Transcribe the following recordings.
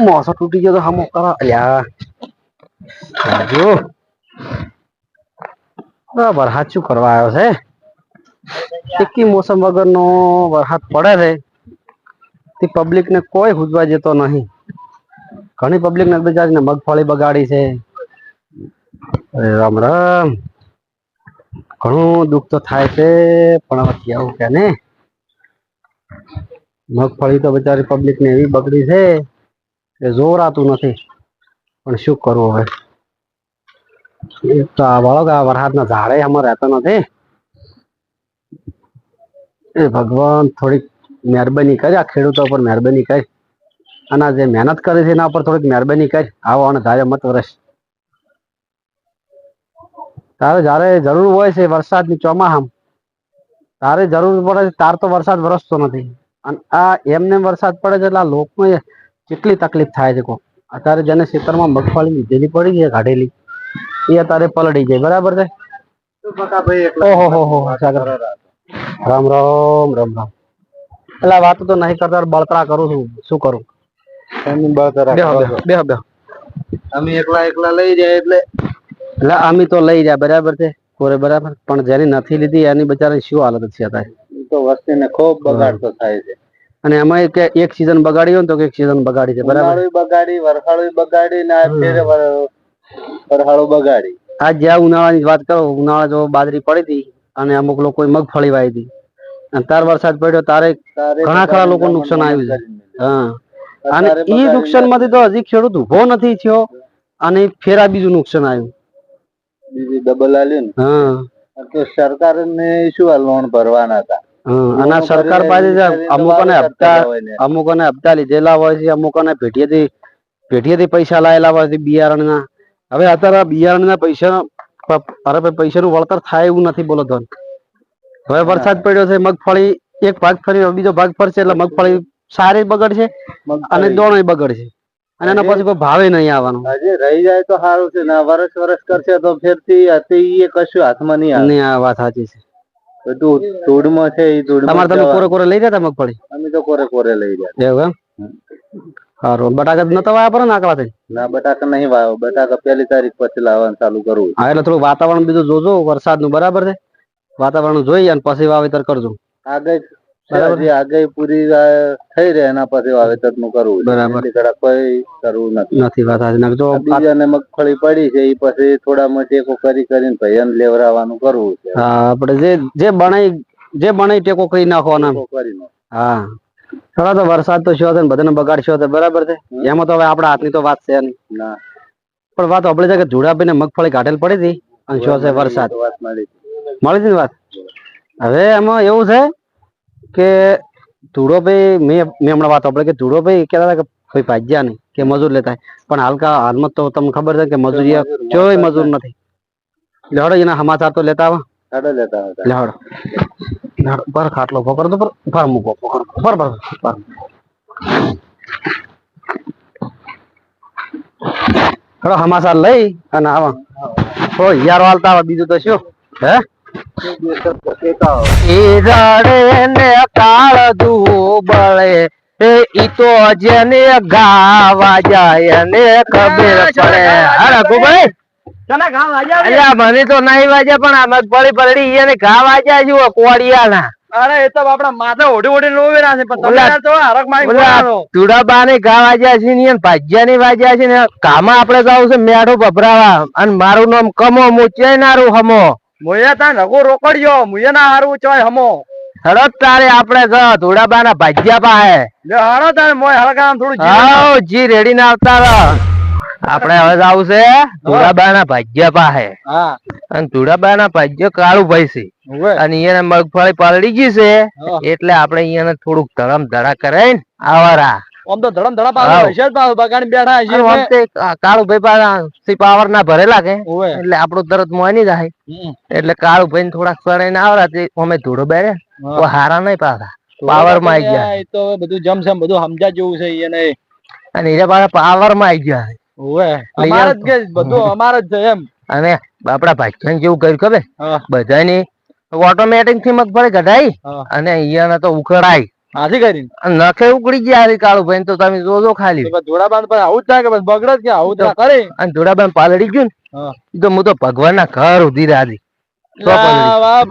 મોસો તૂટી ગયો તો હમો કરો અલ્યા જો વરસાદ શું કરવા આવ્યો છે એકી મોસમ વગરનો વરસાદ પડે છે તે પબ્લિક ને કોઈ હુજવા જતો નહીં ઘણી પબ્લિક ને બજાજને મગફળી બગાડી છે રામ રામ ઘણું દુઃખ તો થાય છે પણ હવે કેવું કે ને મગફળી તો બચારી પબ્લિક ને એવી બગડી છે કે જોવરાતું નથી. પણ શું કરવું હવે? તો આ વળો કે આ વરસાદના ઝાડે અમારે રહેતો નથી. એ ભગવાન થોડીક મહેરબાની કરી, આ ખેડૂતો પર મહેરબાની કરી. અને જે મહેનત કરે છે એના પર થોડીક મહેરબાની કરી. આવો અને ધારે મત વરસ. તારે જ્યારે જરૂર હોય છે વરસાદની ચોમાસામાં તારે જરૂર પડે તાર તો વરસાદ વરસતો નથી. અને આ એમને વરસાદ પડે છે એટલે આ લોકોને કેટલી તકલીફ થાય છે કો અત્યારે જેને ખેતરમાં મગફળી લીધેલી પડી છે કાઢેલી એ અત્યારે પલળી જાય. બરાબર છે? ઓહો હો હો સાગર. રામ રામ રામ રામ. એટલે વાત વાતો તો નહીં કરતા બળતરા કરું છું. શું કરું? એમની બળતરા બે બે અમે એકલા એકલા લઈ જાય એટલે? એટલે અમે તો લઈ જાય બરાબર છે? કોરે બરાબર પણ જેની નથી લીધી એની બચારાની શું હાલત છે અત્યારે? તો વસ્તીને ખૂબ બગાડ તો થાય છે. અને એમાં કે એક સીઝન બગાડી હોય તો કે એક સીઝન બગાડી છે બરાબર? બગાડી વરસાળુય બગાડી ને આ ફેરે વર- બગાડી. આ જ્યાં ઉનાળાની વાત કરો ઉનાળા જો બાજરી પડી હતી અને અમુક લોકો મગફળી વાવી હતી. અને તાર વરસાદ પડ્યો તારે તારે ઘણા ખરા લોકો નુકસાન આવ્યું છે. હા. અને એ નુકસાનમાંથી તો હજી ખેડૂત ઊભો નથી થયો અને ફેરા બીજું નુકસાન આવ્યું. બીજું ડબલ આલ્યું હા. ને સરકાર સરકારને શું આ લોન ભરવાના હતા? અને સરકાર પાસે અમુકોને હપ્તા ને. અમુકોને હપ્તા લીધેલા હોય છે અમુકોને ભેટીએથી ભેટીએથી પૈસા લાયેલા હોય છે બિયારણના. હવે અત્યારે આ બિયારણના પૈસા અરે પૈસાનું વળતર થાય એવું નથી બોલો ધન. હવે વરસાદ પડ્યો છે મગફળી એક ભાગ ફરી બીજો ભાગ ફરશે એટલે મગફળી સારી બગડશે અને દોણો બગડશે. અને એના પછી કોઈ ભાવે નહીં આવવાનો. હજી રહી જાય તો સારું છે ને વરસ વરસ કરશે તો ફેરથી હતી એ કશું હાથમાં નહીં આવે. નહીં આ વાત સાચી છે. બધું ધૂળમાં છે એ ધૂળમાં તમારે તમે કોરે કોરે લઈ રહ્યા મગફળી? અમે તો કોરે કોરે લઈ જાય એવું એમ? સારું. બટાકા નતો વાયા પર નાકવાથી ના બટાકા નહીં વાયો બટાકા પહેલી તારીખ પછી લાવવાનું ચાલુ કરવું હા એટલે થોડું વાતાવરણ બીજું જોજો વરસાદનું બરાબર છે. વાતાવરણ જોઈ અને પછી વાવેતર કરજો. આગળ બરાબર. હજી આગળ પૂરી થઈ રહે એના પછી વાવેતરનું કરવું. બરાબર. કોઈ કરવું નથી. નથી વાત સાચી. નાખજો બીજાને મગફળી પડી છે એ પછી થોડા મટેકો કરી કરીને ભૈયાને લેવરાવાનું કરવું છે. હા આપણે જે જે બનાઈ જે બનાઈ ટેકો કરી નાખવાનો. હા. થોડા તો વરસાદ તો શો છે ને બધાને બગાડ શો છે બરાબર છે? એમાં તો હવે આપણા હાથની તો વાત છે નહીં. ના. પણ વાત આપણે છે કે જુડાભાઈને મગફળી કાઢેલ પડી હતી અને શો છે વરસાદ. વાત મળી. મળી હતી વાત? હવે એમાં એવું છે કે ધૂળોભાઈ મેં મેં હમણાં વાત આપણે કે ધૂળોભાઈ કહેતા હતા કે કોઈ ભાજ્યા નહીં કે મજૂર લેતા. પણ હાલકા હાલમાં તો તમને ખબર છે કે મજૂરી કોઈ મજૂર નથી. એટલે એના સમાચાર તો લેતા આવા. લેતા પર ખાટલો પકડ તો પર પર મૂકો પકડ પર પર પર હળો સમાચાર લઈ અને આવા. થોડો યાર આવા બીજું તો શું? હે? ઈ રડે ને કાળ દુબળે. એ ઈ તો જેને ગાવા જાય ને ખબર પડે. અરે ગોભાઈ મને તો નહીં વાજે પણ આ મગફળી પલડી એને ઘા વાજ્યા જુઓ કોડિયાના અરે એ તો આપડા માથા ઓઢી ઓઢી રોવેરા છે પણ તમે તો હરક મારી ઓલા બોલાવાનો. ઘા વાજ્યા છે ને એને ભાજ્યાની વાજ્યા છે ને કામાં આપડે જાવ છે મેઠો ભભરાવા. અને મારું નામ કમો મુચે નારું હમો. મુયે તા નગો રોકડ્યો મુયે ના હારું ચોય હમો. હડત તારે આપણે જ ધોડાબાના ભાજ્યા પાસે લે હારો તારે મોય હલકા થોડું આવ જી રેડી ના આવતા આપણે હવે જાવું છે ધોડાબાના ભાજ્યા પાસે હા. અને ધોડાબાના ભાજ્ય કાળું ભાઈ છે અને એને મગફળી પાલડી ગઈ છે એટલે આપણે એને થોડુંક ધરમ ધડા કરાઈને આવારા. આમ તો ધડમ ધડા હાવ. હશે બગાડી બેઠા હશે આમ તે કાળુભાઈ પાસે પાવર ના ભરેલા કે ઓવે. એટલે આપણું તરત મોની જાય. એટલે કાળુભાઈ ને થોડાક સડાઈને આવરા તે અમે ધૂળો બેરે તો હારા નહીં પાછા. પાવરમાં આવી ગયા. તો બધું જમ છે બધું સમજા જેવું છે એને અને એ પાછા પાવરમાં આવી ગયા. ઓવે. જ કે બધું અમાર જ છે એમ. અને આપડા ભાઈચાન જેવું કર્યું ખબર? બધા બધાની ઓટોમેટિકથી મગફળી કઢાઈ અને અહીંયા તો ઉખડાઈ. હાથી કરીને. નખે ઉકળી ગયા હારી કાળુભાઈ તો તમે જોજો ખાલી. તો બાંધ પછી આવું જ થાય કે બગડે જ કે આવું ના કરે. અને ધોળાબાન પાલડી ગયું ને તો હું તો ભગવાનના ઘર ઉધી રાજી. ખૂબ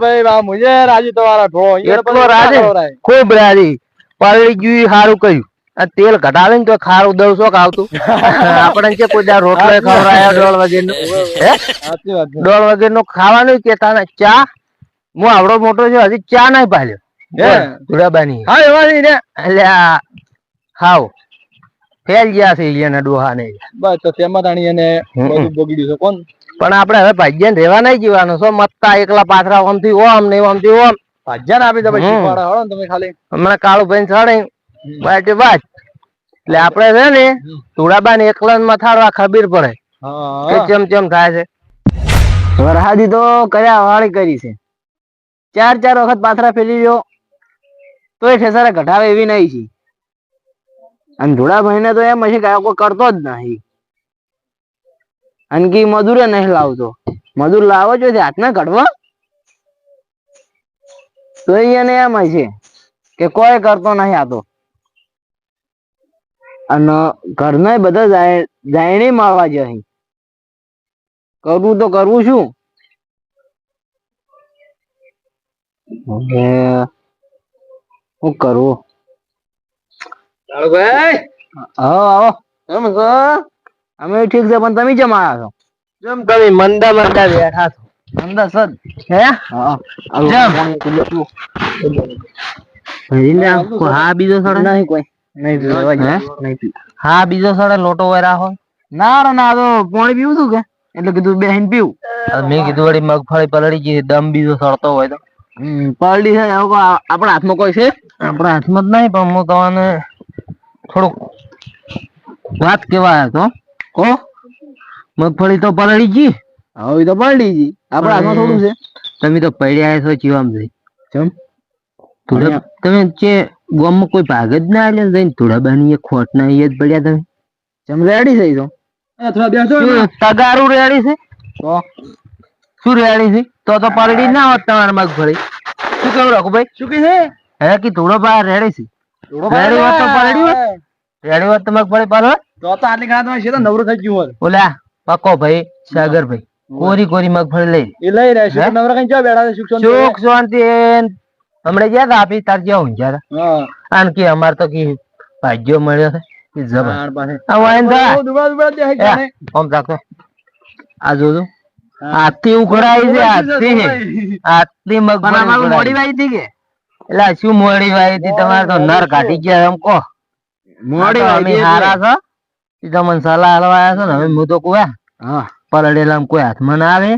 ભાઈ રાજી? ના પાલડી ગયું સારું કહ્યું તેલ ઘટાડે ને તો ખારું દઉં શોખ આવતું. આપણે કે કોઈ દાડો રોટલો ખવડાયો દોઢ વાગે હે? સાચી વાત છે. દોઢ વાગે નું ખાવાનું કેતા ચા? હું આવડો મોટો છે હજી ચા નહીં પાલ્યો હે? ધુરાબાની હા એવા ને. એટલે આ ફેલ ગયા છે એના ડોહા ને બસ તો તેમાં તાણી એને બધું બગડ્યું છે કોણ? પણ આપણે હવે ભાગ્યને રેવા નહીં જીવાનું છો મત્તા એકલા પાથરા ઓમથી ઓમ ને ઓમથી ઓમ. ભાજ્યા આપી દે પછી હમ. હળો તમે ખાલી. હમણાં કાળુભાઈ ચડે બાટી બાજ એટલે આપણે છે ને ધુડાબાને એકલા મથાડવા ખબીર પડે કે ચમ ચમ થાય છે. વરહાદી તો કર્યા વાળી કરી છે. ચાર ચાર વખત પાથરા ફેરી રહ્યો એ ઠેસારા ઘટાવે એવી નહીં છે. અને ધોળાભાઈ ને તો એમ હશે કે કોઈ કરતો જ નહીં. અને કે મજૂરે નહીં લાવતો. મજૂર લાવો છો તે હાથના કઢવા તો એને એમ હશે કે કોઈ કરતો નહીં આ તો. અને ઘરના બધા જાયણી મારવા જાય. કરવું તો કરવું શું શું કરવું ભાઈ આવો આવો. એમ છો અમે ઠીક છે પણ તમે કેમ આવ્યા છો? જેમ તમે મંદા મંદા બેઠા છો. અંદર સદ. હે? બીજો સડે? નહીં કોઈ. નહીં પીવું રહેવા હે? બીજો સડે લોટો હોય. રાખો ના રે ના તો પાણી પીવું તું કે? એટલે કીધું બેહીન પીવું. મેં કીધું વળી મગફળી પલળી ગઈ દમ બીજો સડતો હોય તો. પલડી છે આપણા હાથમાં કોઈ છે? આપણા હાથમાં જ નહીં પણ હું તમને થોડુંક વાત કેવા આવ્યો તો. કો મગફળી તો પલળી ગઈ. હવે તો પલડી જી આપણા હાથમાં થોડું છે. તમે તો પડ્યા છો જીવામ જઈ ચમ? થોડા તમે જે ગામમાં કોઈ ભાગ જ ના આલે જઈને થોડા બાની એ ખોટ ના એ જ પડ્યા તમે. ચમ રેડી થઈ તો? એ થોડા બેસો શું તગારું રેડી છે? તો? શું રેડી છે? તો તો પલડી ના હોત તમારે મગફળી. શું કેવું ભાઈ? શું કહે છે? હે કે થોડો બહાર રેડી છે? ધોળો રેડી વાત તો ભાઈ. હોત. રેડી વાત તો મગફળી પાલો તો તો આટલી ઘણા તમારે છે તો નવરું થઈ ગયું હોત ઓલા પક્કો ભાઈ સાગરભાઈ કોરી કોરી મગફળી લઈ એ લઈ રહ્યા છે. નવરો કઈ ક્યાં બેઠા છે શાંતિ સુખ શાંતિ હમણે ગયા હતા આપી તાર જ્યાં ઊંઘ્યા હતા હા. આન કે અમાર તો કી ભાગ્યો મળ્યો છે. કે જબર. આ વાયન દા દુબળા દુબળા દે હે જાણે. ઓમ રાખો. આ જોજો. હાથથી ઉખડાઈ છે હાથથી. પણ મગફળી મોડી વાઈ હતી કે? એટલે શું મોડી વાઈ હતી? તમારે તો નર કાઢી ગયા એમ કો મોડી અમે હારા છો. ઈ તમને સલાહ હલવાયા છો ને હવે હું તો કુવા હા. પલડેલા કોઈ હાથમાં ના આવે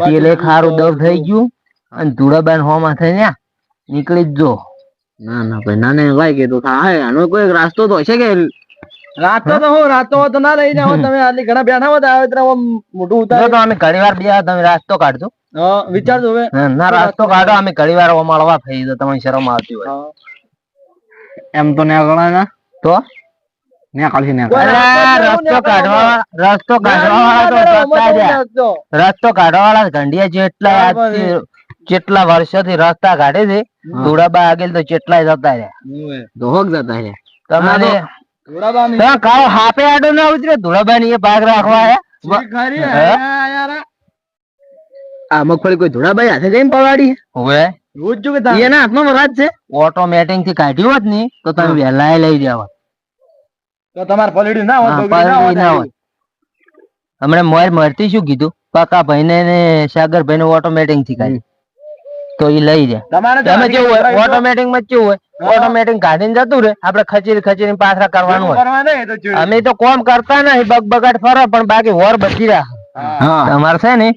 તેલે ખારું દવ થઈ ગયું અને ધૂળાબાન હોમાં થઈને ગયા નીકળી જ જો. ના ના ભાઈ ના ના ભાઈ કીધું થાય. આનો કોઈ રાસ્તો તો હશે કે રાતો તો હું રાતો તો ના રહી જાવ તમે આટલી ઘણા બેઠા હોય આવે ત્યારે મોટું ઉતાર તો અમે ઘણી વાર બે તમે રાસ્તો કાઢજો. વિચારજો હવે. ના, રાસ્તો કાઢો અમે ઘણી વાર ઓમાળવા થઈ તો તમને શરમ આવતી હોય. એમ તો ન્યા ગણા ના? તો? ન્યા કાઢી ના કોઈ અલા, રાસ્તો કાઢવા રસ્તો કાઢવા વાળા તો રસ્તો. રસ્તો કાઢવા વાળા ગંડિયા જેટલા જેટલા વર્ષોથી રસ્તા કાઢે છે ધોળાબા આગળ તો જેટલા જતા રહ્યા. ધોહક જતા છે તમારે હાપે આડો ના ઉતરે ધોળાબા ની એ ભાગ રાખવા આયા ખરી, આ મગફળી કોઈ ધોળાભાઈ હાથે જઈને પવાડી હવે. રોજ જો કે એના હાથમાં વરાજ છે? ઓટોમેટિકથી કાઢ્યું હોત ને તો તમે વહેલા લઈ જાવ તો તમારે પલડ્યું ના હોય, હા, ના હોય પલળી ના હોય. હમણાં મોર મરતી શું કીધું? પાકા ભાઈ ને સાગર ભાઈ ને ઓટોમેટિકથી કાઢી તો એ લઈ જાય તમે કેવું હોય ઓટોમેટિકમાં કેવું હોય ઓટોમેટિક કાઢીને જતું રહે આપડે ખચીરી ખચીરી પાછા કરવાનું હોય. અમે તો કોમ કરતા નહીં બગ બગાડ ફરો પણ બાકી વોર બચી રહ્યા. હા. હા. તમારે છે ને.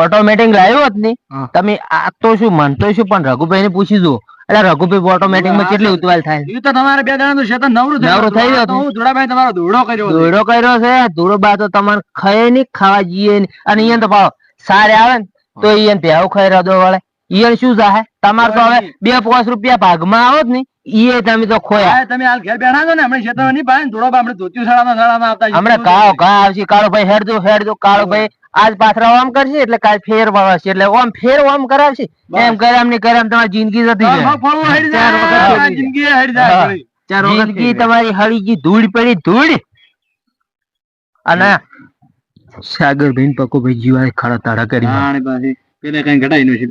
ઓટોમેટિક લાવ્યો હોત ને તમે આ તો શું મનતો શું પણ રઘુભાઈ ને પૂછી જુઓ. એટલે રઘુભાઈ ઓટોમેટિકમાં કેટલી ઉતવાલ થાય. એ તો તમારે બે જણાનું નું તો નવરું થઈ નવરું થઈ ગયું. હું ધોળાભાઈ તમારો ધૂળો કર્યો છે. દોડો કર્યો છે ધૂળો બા તો તમારે ખાય નહીં ખાવા જઈએ નહીં. અને અહીંયા તો પાછો સારે આવે ને તો અહીંયા ભેવ ખાઈ રદો વળે. ઈયન શું થાય તમારે તો હવે બે પાંચ રૂપિયા ભાગમાં આવો જ ને ઈએ તમે તો ખોયા. તમે હાલ ઘેર બેઠા છો ને હમણાં ખેતરમાં નહીં પાડે ધોળો આપણે ધોતિયું શાળામાં શાળામાં આવતા હમણાં કાળો કા આવશે કાળો ભાઈ હેડજો હેડજો કાળો ભાઈ. આજ પાથરા ઓમ કરશે એટલે કાલ ફેર વાવશે એટલે ઓમ ફેર ઓમ કરાવશે. એમ કરામ ને કરામ તમારી જિંદગી જતી જાય. જિંદગી હેડી જાય જિંદગી. તમારી હળી ગઈ ધૂળ પડી ધૂળ. અને સાગર બેન પકો ભાઈ જીવાય ખડા તાડા કરી પેલે કઈ ઘટાઈ નો છે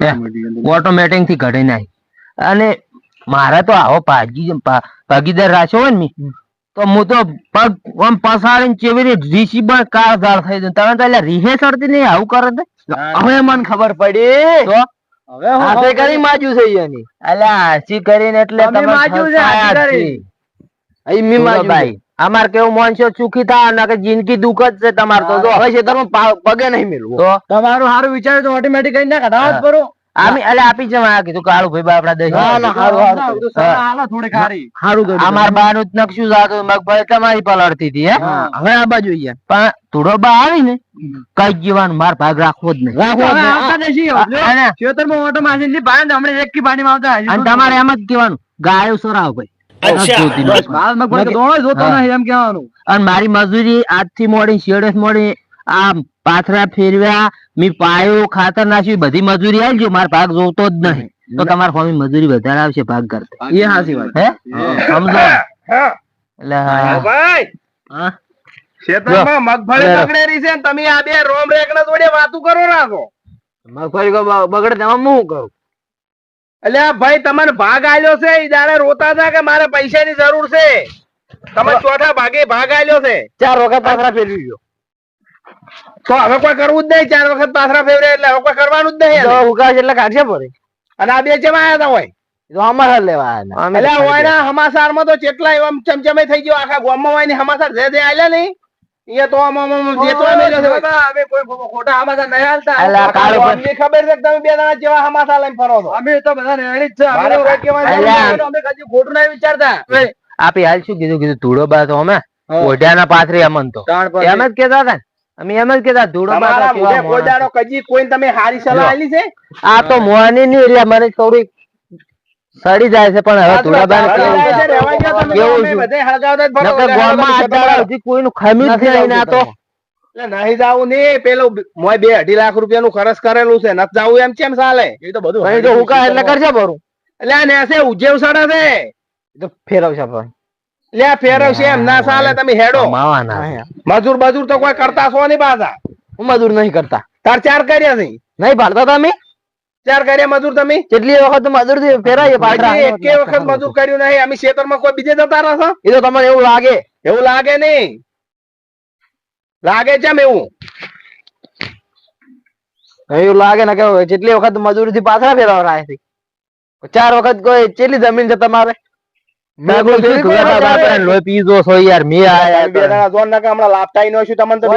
ઓટોમેટિકથી ઘટી નાખી અને મારે તો આવો ભાગી ભાગીદાર રાખ્યો હોય ને તો હું તો પગ આમ પસાડીને ચેવી રીતે રીસીબર કાળઝાળ થઈ જઉં તમે તો એટલે રીહે ચડતી નહીં આવું કરે તે. હવે મને ખબર પડી. તો? હવે હાથે કરી. માજુ છે એની. અલ્યા હાચી કરીને એટલે તમે માજુ છે, હાચી કરી. અહીં મી માજુ ભાઈ. અમાર કેવું માનશો ચૂકી થા કે જિંદગી દુઃખ જ છે તમાર તો જો હવે ખેતરમાં પગે નહીં મેળવું તો? તમારું સારું વિચાર તો ઓટોમેટિક કઈ ના કઢાવો જ પરો આમી એટલે આપી છે આ કીધું કાળું ભાઈ બાપડા દઈ ના, ના, હારું, થોડીક અમાર બા નું નકશું જાતું મગફળી તમારી પલળતી હતી હે? હવે આ બાજુ અહીંયા પણ થોડો બા આવી ને કઈ જીવાનું માર ભાગ રાખવો જ નહીં. લ્યો. ઓટો માસી ની ભાઈ હમણાં એક કી પાણીમાં આવતા અને તમારે એમ જ કહેવાનું ગાયો સોરાવ ભાઈ. મારી મજૂરી આજથી મોડી શેડસ મોડી આ પાથરા ફેરવ્યા મી પાયો ખાતર નાખ્યું બધી મજૂરી આવી ગયો મારો ભાગ જોતો જ નહીં. તો તમારા ફોમી મજૂરી વધારે આવશે ભાગ કરતા. એ હાચી વાત. હે? સમજો. એટલે હા. ભાઈ. ખેતરમાં મગફળી બગડે બગડેલી છે ને તમે આ બે રોમ રેકડા જોડે વાતું કરો રાખો. મગફળી બગડે તેમાં હું શું કરું એટલે ભાઈ તમને ભાગ આલ્યો છે? દાડે રોતા હતા કે મારે પૈસાની જરૂર છે? તમે ચોથા ભાગે ભાગ આલ્યો છે? ચાર વખત પાથરા ફેરવી ગયો. તો હવે કોઈ કરવું જ નહીં ચાર વખત પાથરા ફેરવે એટલે હવે કોઈ કરવાનું જ નહીં તો એટલે કાઢશે પડે અને આ બે ચેમાં આયા તા હોય. તો અમારે લેવા આયા એટલે ને હમાસારમાં તો ચેટલા એવા ચમચમે થઈ ગયો આખા ગામમાં હોય ને હમાસાર જે જે આલ્યા નહીં એ તો આમ આમ આમ જે તો અમે અમે કોઈ ખોટા હમાસાર નહીં આલતા. અલા, કાળો અમને ખબર છે તમે બે જણા જેવા હમાસાર લઈને ફરો છો. અમે તો બધા રેડી જ છે. અમે અમે કોઈ કહેવાનું અમે કદી ખોટું નહીં વિચારતા. આપી હાલ શું કીધું? કીધું ધૂળો બા તો અમે ઓઢિયાના પાથરી અમન તો. એમ જ કેતા હતા અમે એમ જ કેતા ધૂળો બા તો કોઈ કજી કોઈને તમે હારી સલાહ આલી છે? આ તો મોની ની એટલે મને થોડી સડી જાય છે પણ હવે કેવું જ. નકર કોઈનું ખમ્યું જ નહીં ના તો. નહીં જાવું નહીં પેલું મોય બે અઢી લાખ રૂપિયાનું ખર્ચ કરેલું છે નથી જવું એમ કેમ ચાલે? એ તો બધું અહીં હુકા એટલે કરશે ભરું. એટલે નેસે ઉજેવ સડે છે. તો ફેરવશે ભાઈ. લે ફેરવશે એમ ના ચાલે તમે હેડો. મજૂર બજૂર તો કોઈ કરતા છો નહીં પાછા. હું મજૂર નહીં કરતા. તાર ચાર કર્યા નહીં નહીં પાડતા તમે? ચાર કર્યા મજૂર તમે? કેટલી વખત મજૂરથી ફેરાય એકે વખત મજૂર કર્યું નહીં. અમે ખેતરમાં કોઈ બીજે જતા રહો એ તો તમને એવું લાગે. એવું લાગે નહીં. લાગે છે એવું? એવું લાગે ને કે જેટલી વખત મજૂરથી પાછા ફેરવા છે. ચાર વખત કોઈ કેટલી જમીન છે તમારે? મેં કોઈ જોઈ કોઈ વખત લોહી પીજો છો યાર મે તમે બે દાડા જોન નાખે હમણાં લાપટાઈ નો છું તમને તો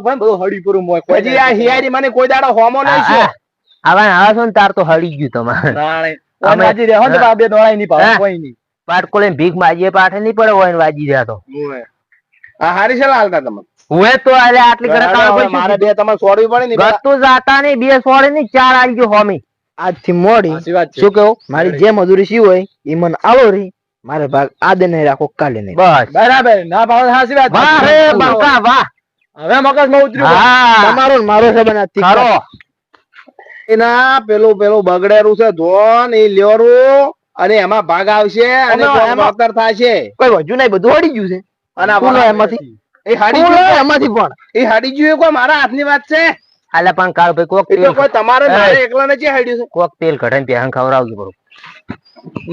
બધું હળી પૂરું મોય હજી આ હિયારી મને કોઈ દાડો હોમો નહીં છે આવા આવા છો ને તાર તો હળી ગયું તમારે. વાજી રહ્યો ને બે દોડાઈ નહીં પાડે કોઈ નહીં. પાટકો લઈને ભીખ માજીએ પાઠે નહીં પડે હોય ને વાજી રહ્યા તો. આ હારી છે હાલતા તમે હું તો અરે આટલી કરે કાળુભાઈ મારે બે તમારે છોડવી પડે ને ગતું જાતા નહીં બે સોળે નહીં ચાર આવી ગયો હોમી. આજથી મોડી વાત શું કેવું મારી જે મજૂરી સી હોય એ મને આવો રહી. મારે ભાગ આદે નહીં રાખો કાલે નહીં. બસ. બરાબર. ના ભાવ સાચી વાત વાહ વાહ. હવે મગજમાં ઉતર્યું. હા. તમારો મારો સંબંધ ખરો. એના પેલું પેલું બગડેલું છે ધોન એ લ્યોરું અને એમાં ભાગ આવશે અને માવતર થશે. કોઈ વજુ નહીં બધું હડી ગયું છે. અને એમાંથી. એ હાડી ગયું. એમાંથી પણ. એ હાડી ગયું કોઈ મારા હાથની વાત છે? હાલે પણ કાળ ભાઈ કોક તેલ કોઈ તમારે મારે એકલા ને હાડ્યું છે? કોક તેલ કઢાઈને ત્યાં ખવડાવજો બરોબર.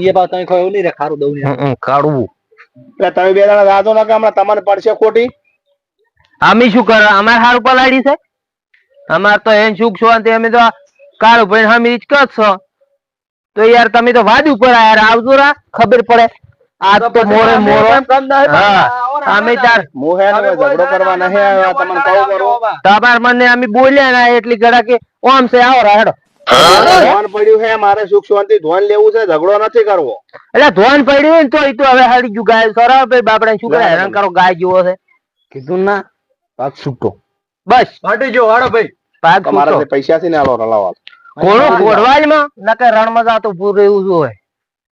એ બાત તમે ખબર નહીં રે ખારું દઉં હમ, કાળવું એટલે તમે બે દાડા રાધો ના કે હમણાં તમને પડશે ખોટી. અમે શું કરે અમારે હારું પલાડી છે? અમાર તો એન સુખ છો અને અમે તો કાળું ભાઈ હમી કર છો. તો યાર તમે તો વાદ ઉપર યાર આવજો રા ખબર પડે. આ તો મોરે મોરો હા અમે તાર મોહે ને ઝઘડો કરવા નહીં આવ્યા તમને કહું કરો તમાર મને અમે બોલ્યા ના એટલી ગડા કે ઓમ છે આવો રા હેડો. ધોન પડ્યું છે મારે સુખ શાંતિ ધોન લેવું છે ઝઘડો નથી કરવો. એટલે ધોન પડ્યું હોય ને તો ઈ તો હવે હાડી ગયું ગાય સરાવ ભાઈ બાપડા શું કરે હેરાન કરો ગાય જેવો છે. કીધું ના પાક છૂટો. બસ. હટી જો હાડો ભાઈ. પાક તમારા પૈસા થી ને આલો રલાવા ઘોડું ઘોડવાલમાં નકે રણમાં જાતો પૂરું એવું હોય.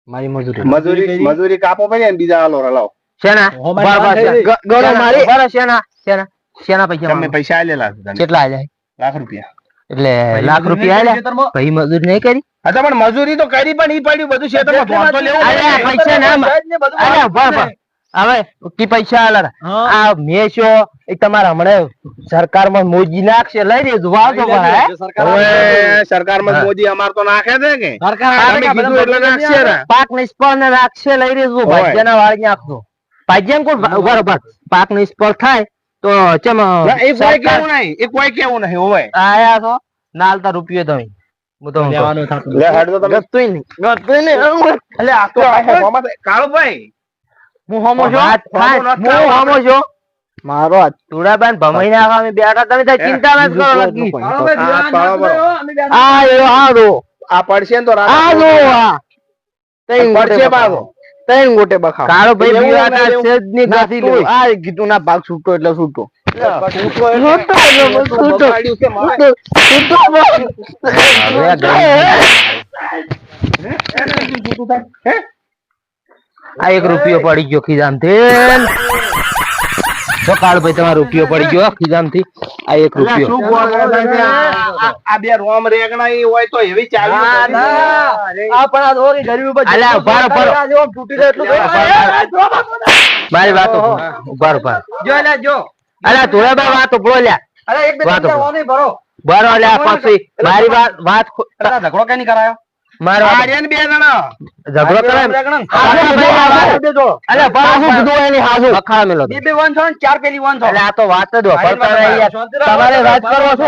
મારી મજૂરી. મજૂરી મજૂરી કાપો પડે ને બીજા આલો રલાવ શેના? ગણો મારી બરાબર શેના? શેના? શેના પૈસા તમે પૈસા આલેલા કેટલા જાય લાખ રૂપિયા. એટલે લાખ રૂપિયા આલ્યા. ભાઈ મજૂરી નહીં કરી? હા પણ મજૂરી તો કરી પણ ઈ પડ્યું બધું ખેતરમાં ભોંતો લેવું અરે, પૈસા ના અરે. હવે કી પૈસા આલર આ મેશો એ તમારા હમણાં સરકારમાં મોજી નાખશે. લઈ લેજો વાવજો ભાઈ હવે સરકારમાં મોજી અમાર તો નાખે છે કે? તમે કીધું એટલે નાખશે ને. પાક નિષ્ફળ ને નાખશે લઈ લેજો. ભાજ્યના વાળી નાખજો ભાજ્યમ કો ઊભા ઊભા પાક નિષ્ફળ થાય તો ચમ એ કોઈ કેવું નહીં એ કોઈ કેવું નહીં હોય. આયા છો નાલતા રૂપિયો તમે. હું તો લે હેડ તો તમે ગતુંય નહીં ગતુંય નહીં એટલે આ તો આ મોમાં તો- કાળુભાઈ હું હોમો છો? વાત હા, હોમો નથી હું હોમો છો? મારો હાથ ભમાઈ નાખવા અમે બેઠા તમે તાર ચિંતા ના કરો લગી. આ એ આ રો આ પડશે તો રાતે આ રો આ તઈ પડશે બાબો. તઈ ગોટે બખા કાળો ભાઈ બીવાના સેજની નથી લો આ કીધું ના ભાગ છૂટો એટલે છૂટો. છૂટો એટલે- છૂટો, છૂટો. બગાડ્યું છે મારે. આ એક રૂપિયો પડી ગયો ખીજામથી તો કાળભાઈ તમારો રૂપિયો પડી ગયો ખીજામથી આ એક રૂપિયો? આ- બે રોમ રેગણા હોય તો એવી ચાવી અલ્યા, ઊભા રહો, ઊભા રહો. મારી વાતો ઊભા ઊભા અલ્યા ધોળાબા વાતો બોલ્યા. વાતો બરો અલ્યા પછી મારી વાત વાત ઝઘડો કે નહીં રહ્યા ને બે જણા. ઝઘડો કરે ને. અલ્યા બા શું કીધું એની હાજુ. બખાડા મેલો. આ તો વાત જ વાપરતા રહે યાર. તમારે વાત કરો છો?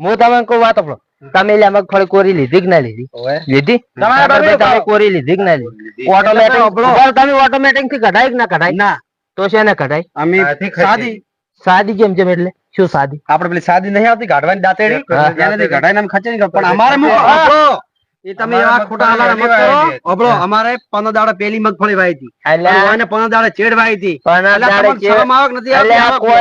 હું. તમને કહું વાત આપણો. તમે મગફળી કોરી લીધી કે ના લીધી? લીધી? તમે કોરી લીધી કે ના લીધી? ઓટોમેટિક તમે ઓટોમેટિકથી કઢાય કે ના કઢાય? ના. તો છે ને કઢાય? અમે સાદી સાદી. કેમ છે એટલે? શું સાદી? આપડે પેલી સાદી નહીં આવતી ગાઢવાની દાંતેડી. ઘટાઈ ખચેરી કરો. પણ અમારે એ તમે એવા ખોટા મત કરો. અમારે પંદર દાડા પેલી મગફળી હતી અને પંદર દાડા ચેડ હતી. શરમ નથી કોઈ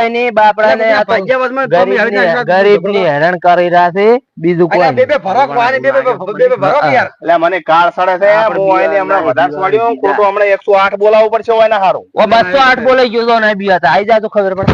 હેરાન કરી રહ્યા છે. બીજું કોઈ બે બે ભરોક વાળી, બે બે બે બે બે યાર. એટલે મને કાળ સડે છે હું આઈને હમણાં વધારે હમણાં એકસો આઠ બોલાવવું પડશે હોય ને હારું. ઓ બસો આઠ બોલાઈ ગયો તો ને બી હતા આઈ જા તો ખબર પડે.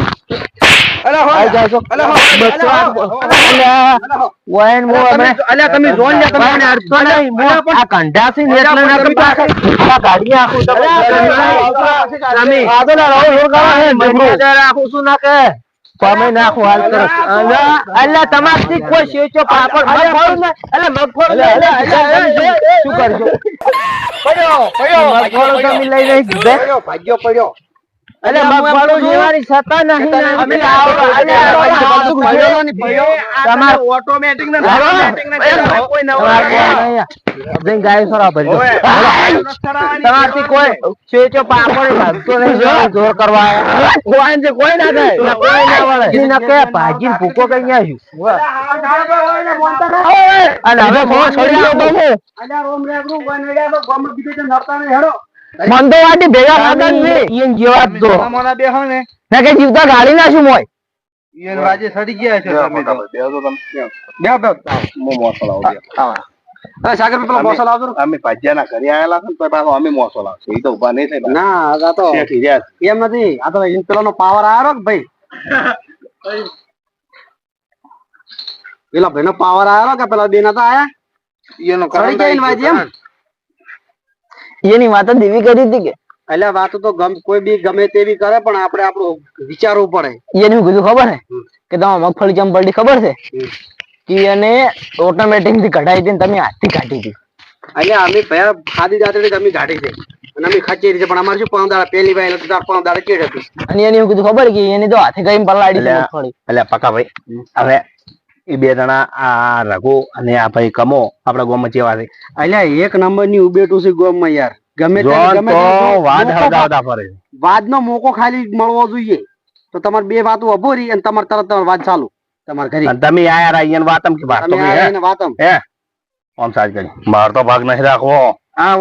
તમે- નાખો? હાલ કરો. તમારથી કોઈ શેચો પાપડ મગફળી ને શું કરજો? તમે લઈ લઈ પડ્યો, ભાગ્યો પડ્યો. અલ્યા મગફળી નહીં ને. અમે તમાર ઓટોમેટિક ને લાવો. ને? કોઈ નવું તમાર નહીં. કોઈ નહીં. જઈને ગાય સોરા ભરી તમારથી કોઈ શેચો પાપડ ભાગતો નહીં. જોર કરવા. કોઈ ના થાય. કોઈ ના વળે. ઈ ના કે ભાગીને ભૂકો કઈ અને હવે ફોન છોડી દો બહુ અલ્યા, રોમ રેગડું, વન તો ગામમાં બીજે જણ નડતા નહીં, હેડો. મંદોવાદી ભેગા થતા જ નહીં. ઈયન જેવા જ તો. મામાના બે હો ને, ના કે જીવતા ગાળી નાખ્યું મોય ઈન વાજે સડી ગયા છે તમે તો. બેહો તો તમે. બે બે મો મોસો લાવું બે. અરે સાગર પેલો બોસલ આવજો ને. અમે ભાજ્યાના કરી આયેલા છે તો પાછો અમે મોસો લાવશે એ તો ઊભા નહીં થાય ના આ તો એમ નથી આ તો ઈન પેલાનો પાવર આવ્યો કે ભાઈ પેલા ભાઈ નો પાવર આવ્યો કે પેલા બે નતા આયા સડી કરંટ ગયા આવી ઈન વાજે એમ. એની વાત દેવી કરી હતી કે એટલે વાતો તો ગમ કોઈ બી ગમે તેવી કરે પણ આપણે આપણો વિચારવું પડે. એને કીધું ખબર હે? કે તમે મગફળી ચમ પલટી ખબર છે? કે એને ઓટોમેટિકથી કઢાઈ હતી તમે હાથથી કાઢી હતી એટલે અમે પહેલા ખાધી જાતે અમે કાઢી છે. અને અમે ખચેરી છે પણ અમારે શું પાંચ દાડા પેલી ભાઈ એટલે પાંચ દાડા ચેડ હતી અને એને શું કીધું ખબર કે એની તો હાથે કઈ પલાડી એટલે- મગફળી? ભાઈ હવે એ બે જણા આ રઘુ અને આ ભાઈ કમો આપડા ગોમ જેવા છે. એટલે એક નંબરની ઉબેટું છે ગોમમાં યાર ગમે વાદ હળગાવતા ફરે. વાદ નો મોકો ખાલી મળવો જોઈએ. તો તમારે બે વાતો ઊભો રહી અને તમારે તરત તમારે વાત ચાલુ. તમારે ઘરે. તમે આયા અહીંયા વાતમ કે વાત તમે વાતમ. હે? ઓમ સાજ કરી. માર તો ભાગ નહીં રાખવો. આ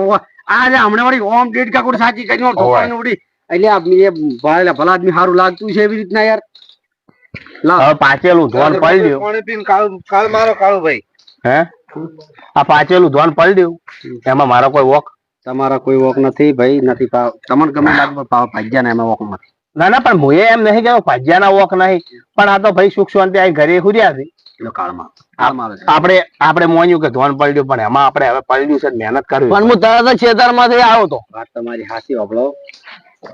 આજે હમણાં વળી ઓમ ડેડ કાકુડ સાચી કરી નો ઠોકાઈને ઉડી. એટલે ભલા આદમી સારું લાગતું છે એવી રીતના યાર. હવે પાચેલું ધોન પડી પાણી પીને કાળ કાળ મારો કાળું ભાઈ. હે? આ પાચેલું ધોન પડી એમાં મારો કોઈ વોક? તમારા કોઈ વોક નથી ભાઈ નથી પાવ. તમને ગમે લાગે પાવ ભાગ્યા ને એમાં વોક નથી. ના ના પણ હું એમ નહીં કે ભાજ્યાના વોક નહીં. પણ આ તો ભાઈ સુખ શાંતિ આ ઘરે હુર્યા હતી આપણે આપણે મોન્યું કે ધોન પડ્યું પણ એમાં આપણે હવે પલડ્યું છે મહેનત કરવી પણ હું તરત જ ખેતરમાંથી આવ્યો તો. વાત તમારી હાસી હોબળો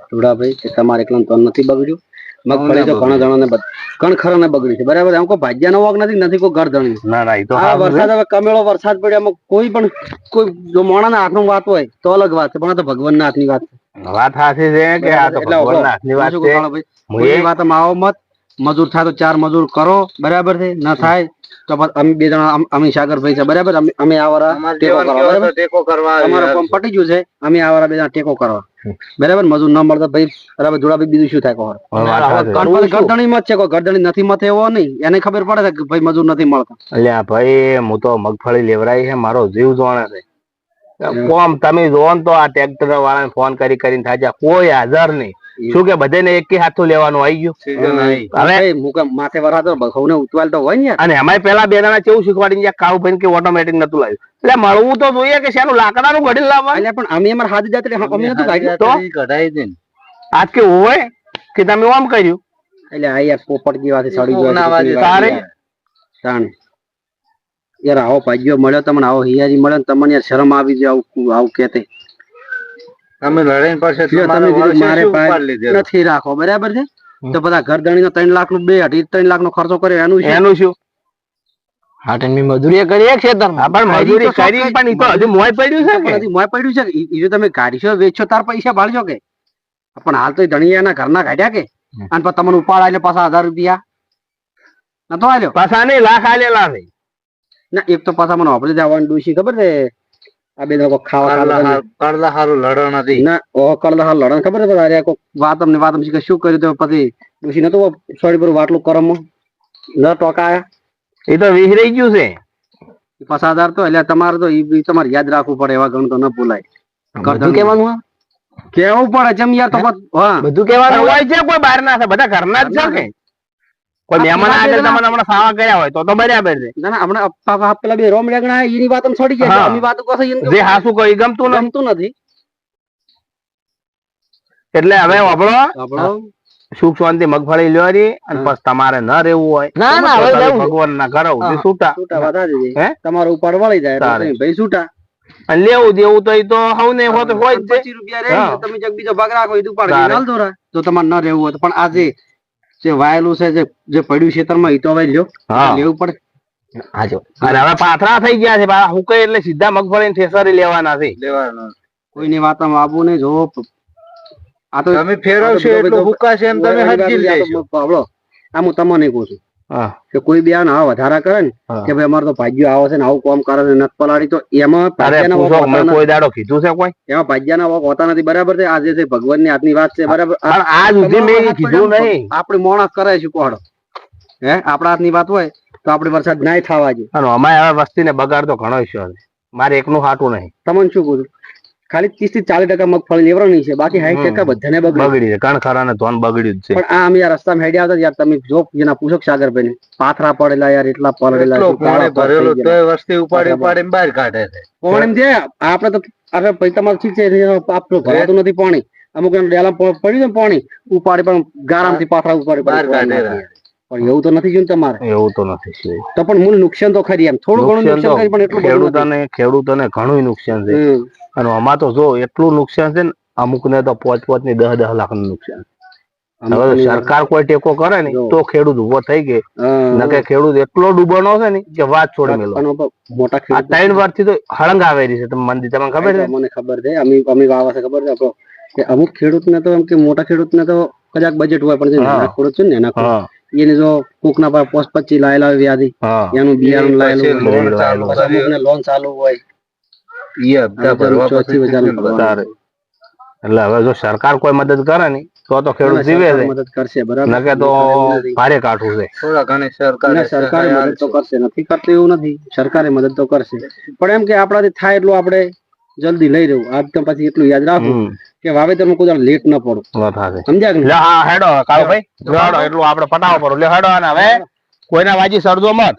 ધુડાભાઈ કે તમારે એકલા તો નથી બગડ્યું? મગફળી તો ઘણા જણાને બગ- ઘણ ખરાને બગડ્યું છે. બરાબર આમ કોઈ ભાજ્યાનો વોક નથી નથી કોઈ ઘર ધણી. ના ના તો આ વરસાદ હવે કમેળો વરસાદ પડ્યો કોઈ પણ કોઈ જો મોણાના હાથનું વાત હોય તો અલગ વાત છે પણ આ તો ભગવાનના હાથની વાત છે. વાત સાચી છે કે આ તો ભગવાનના હાથની વાત છે? હું એ- વાતમાં આવો મત મજૂર થાય તો ચાર મજૂર કરો બરાબર છે? ના થાય તો અમે બે જણા અમ- સાગરભાઈ છે બરાબર? અમે આ વાળા ટેકો કરવા બરાબર? ટેકો કરવા અમારો પટી ગયું છે અમે આ વાળા બે જણા ટેકો કરવા. બરાબર? મજૂર ન મળતા ભાઈ બરાબર જોડાભાઈ બીજું શું થાય. ગણપતિ ગરદણી મત છે કોઈ? ગરદણી નથી મત એવો નહીં. એને ખબર પડે છે કે ભાઈ મજૂર નથી મળતા. અલ્યા ભાઈ હું તો મગફળી લેવરાઈ છે મારો જીવ જોણે છે. કોમ તમે જોવો ને તો આ ટ્રેક્ટર વાળાને ફોન કરી કરીને થાય કોઈ હાજર નહીં. શું કે બધાને એક હાથું લેવાનું આવી ગયું? હવે મુકે માથે વરાતો બખવને ઉતવાલ તો હોય ને અને અમારે પેલા બે દાણા કેવું શીખવાડી ગયા કાવ ભાઈ કે ઓટોમેટિક નતું લાવ્યું. એટલે મળવું તો જોઈએ કે શેનું લાકડાનું ઘડી લાવવા એટલે પણ અમે અમારે હાથ જાતે અમે નતું કાઢ્યું? તો? કઢાઈ દે આજ કે હોય કે તમે ઓમ કર્યું? એટલે આ યાર પોપટ જેવા છે સડી ગયો તારે? તાણે. યાર આવો પાજ્યો મળ્યો તમને આવો હિયારી મળ્યો તમને યાર શરમ આવી જાય આવું આવું કહેતે તમે મારે? નથી રાખો બરાબર છે? તો બધા ઘર ધણીનો ત્રણ લાખનું બે અઢી ત્રણ લાખ નો ખર્ચો કર્યો એનું એનું શું? હા મજૂરી કરી એક ખેતરમાં પણ મજૂરી કરી પણ ઈ તો હજુ મોય પડ્યું છે કે? હજી મોય પડ્યું છે ઈ- ઈ જો તમે કાઢશો વેચશો તાર પૈસા ભાળશો કે? પણ હાલ તો ધણીયાના ઘરના કાઢ્યા કે? અને પછી તમને ઉપાડ આલ્યો પાછા હજાર રૂપિયા. નતો આલ્યો? પાછા નહીં લાખ આલેલા છે ના એક તો પાછા મને ઓપરેટ જવાનું ડોશી ખબર છે? આ બે લોકો ખાવા હાર- ના ઓ કળદા હાલ લડન ખબર છે અરે કોક વાત અમને વાત અમને શું કર્યું તો પછી ડોશી નતો સોરી પર વાટલું કરમ ન ટોકા એ તો વિસરાઈ ગયું છે. પાછા તો એટલે તમારે તો ઈ તમારે યાદ રાખવું પડે એવા ગણ તો ન ભૂલાય. બધું કેવાનું કેવું પડે? જેમ યાર તો બધું કેવાનું હોય છે કોઈ બહાર ના બધા ઘરના જ છે. કોઈ મહેમાન આગળ તમને હમણાં ખાવા ગયા હોય તો તો બરાબર છે. ના ના અપ્પા બાપ પેલા બે રોમ લેગણા એની વાત છોડી ગયા અમે વાત કહો જે હાસુ કોઈ ગમતું ગમતું નથી. એટલે હવે આપણો સુખ શાંતિ મગફળી લેવાની અને. પછી તમારે ન રહેવું હોય ના ના હવે ભગવાન ના ઘર સુધી છૂટા છૂટા વધારે હે? તમારો ઉપર વળી જાય ભાઈ છૂટા અને લેવું દેવું તો એ તો હવ ને હો તો હોય જ છે. પચીસ રૂપિયા રે તમે જગ બીજો ભાગ રાખો એ તો ઉપાડ નાલ દોરા જો તમારે ન રહેવું હોય તો. પણ આ જે વાયેલું છે જે જે પડ્યું ખેતરમાં એ તો હવે લ્યો હા. લેવું પડે. હા જો. અને હવે પાથરા થઈ ગયા છે હું કઈ એટલે સીધા મગફળી ઠેસરી લેવાના છે. લેવાનું. કોઈની વાતમાં આવું નહીં જો આ તો તમે ફેરવશો એટલે હુકાશે એમ તમે હજી લેશો પાવડો આ હું તમને કહું છું. હા. કે કોઈ બી આને આવા વધારા કરે ને. કે ભાઈ અમારે તો ભાગ્ય આવે છે ને આવું કામ કરે છે નથ પલાડી તો એમાં ભાગ્યના. કોઈ દાડો કીધું છે કોઈ? એમાં ભાગ્યના વોક હોતા નથી બરાબર છે? આજે છે ભગવાનની આજની વાત છે બરાબર. આ સુધી મેં કીધું નહીં. આપણે મોણા કરે છે કોહડો હે? આપણા હાથની વાત હોય તો આપણે વરસાદ નાય થવા જોઈએ અને અમારે હવે વસ્તીને બગાડ તો ઘણો છે. મારે એકનું હાટું નહીં. તમને શું છું? ખાલી ત્રીસથી ચાલીસ ટકા મગફળી લેવડાવવાની છે. બાકી સાઈઠ ટકા બધાને બગડી. છે. કણ ખરા ને ધોન બગડ્યું છે. પણ આ અમે યાર રસ્તામાં હેડી આવતા યાર તમે જો જેના પૂછક સાગર ભાઈ પાથરા પડેલા યાર એટલા પડેલા ભરેલો તો વસ્તી ઉપાડી ઉપાડીને બહાર કાઢે છે. પણ એમ છે આપણે તો અરે ભાઈ તમારું ઠીક છે આપણું ભરાતું નથી પાણી. અમુક ડેલા પડ્યું ને પાણી ઉપાડી પણ ગારામથી પાથરા ઉપાડી બહાર કાઢે પણ એવું તો નથી જોયું તમારે. એવું તો નથી તો પણ મૂળ નુકસાન તો ખરી એમ. થોડું ઘણું નુકસાન પણ એટલું ખેડૂતોને ખેડૂતોને ઘણું નુકસાન છે. અને આમાં તો જો એટલું નુકસાન છે ને અમુક ને તો પોચ પોચની દસ દસ લાખનું નુકસાન હવે સરકાર કોઈ ટેકો કરે ને તો ખેડૂત ઊભો થઈ ગઈ નકે ખેડૂત એટલો ડૂબવાનો છે ને કે વાત છોડી મેલો. મોટા આ ખેડૂત ત્રણ વર્ષથી તો હળંગ આવેલી છે તમને મંદી તમને ખબર છે? મને ખબર છે. અમી અમી વાવા છે ખબર છે કે અમુક ખેડૂતને તો એમ કે મોટા ખેડૂતને તો કદાચ બજેટ હોય પણ જે નાના ખેડૂત છે ને એના હા. એને જો કોકના પર પોસ્ટ પચી લાયેલા હોય વ્યાધી એનું બિયારણ લાયેલું લોન ચાલુ પછી લોન ચાલુ હોય. હપ્તા ભરવા પછી એટલે હવે જો સરકાર કોઈ મદદ કરે ને તો તો ખેડૂત જીવે છે. મદદ કરશે બરાબર? નકે તો ભારે કાઠું છે. થોડા ઘણી સરકાર ના, સરકારે મદદ તો કરશે નથી કરતો એવું નથી. સરકારે મદદ તો કરશે. પણ એમ કે આપણાથી થાય એટલું આપણે જલ્દી લઈ રહ્યું આજ તો પછી એટલું યાદ રાખવું કે વાવેતરમાં કોઈ લેટ ન પડો. સમજ્યા કે હા હેડો કાળો ભાઈ હેડો એટલું આપણે પટાવો પડો. લે હેડો અને હવે. કોઈના વાજી સરજો મત.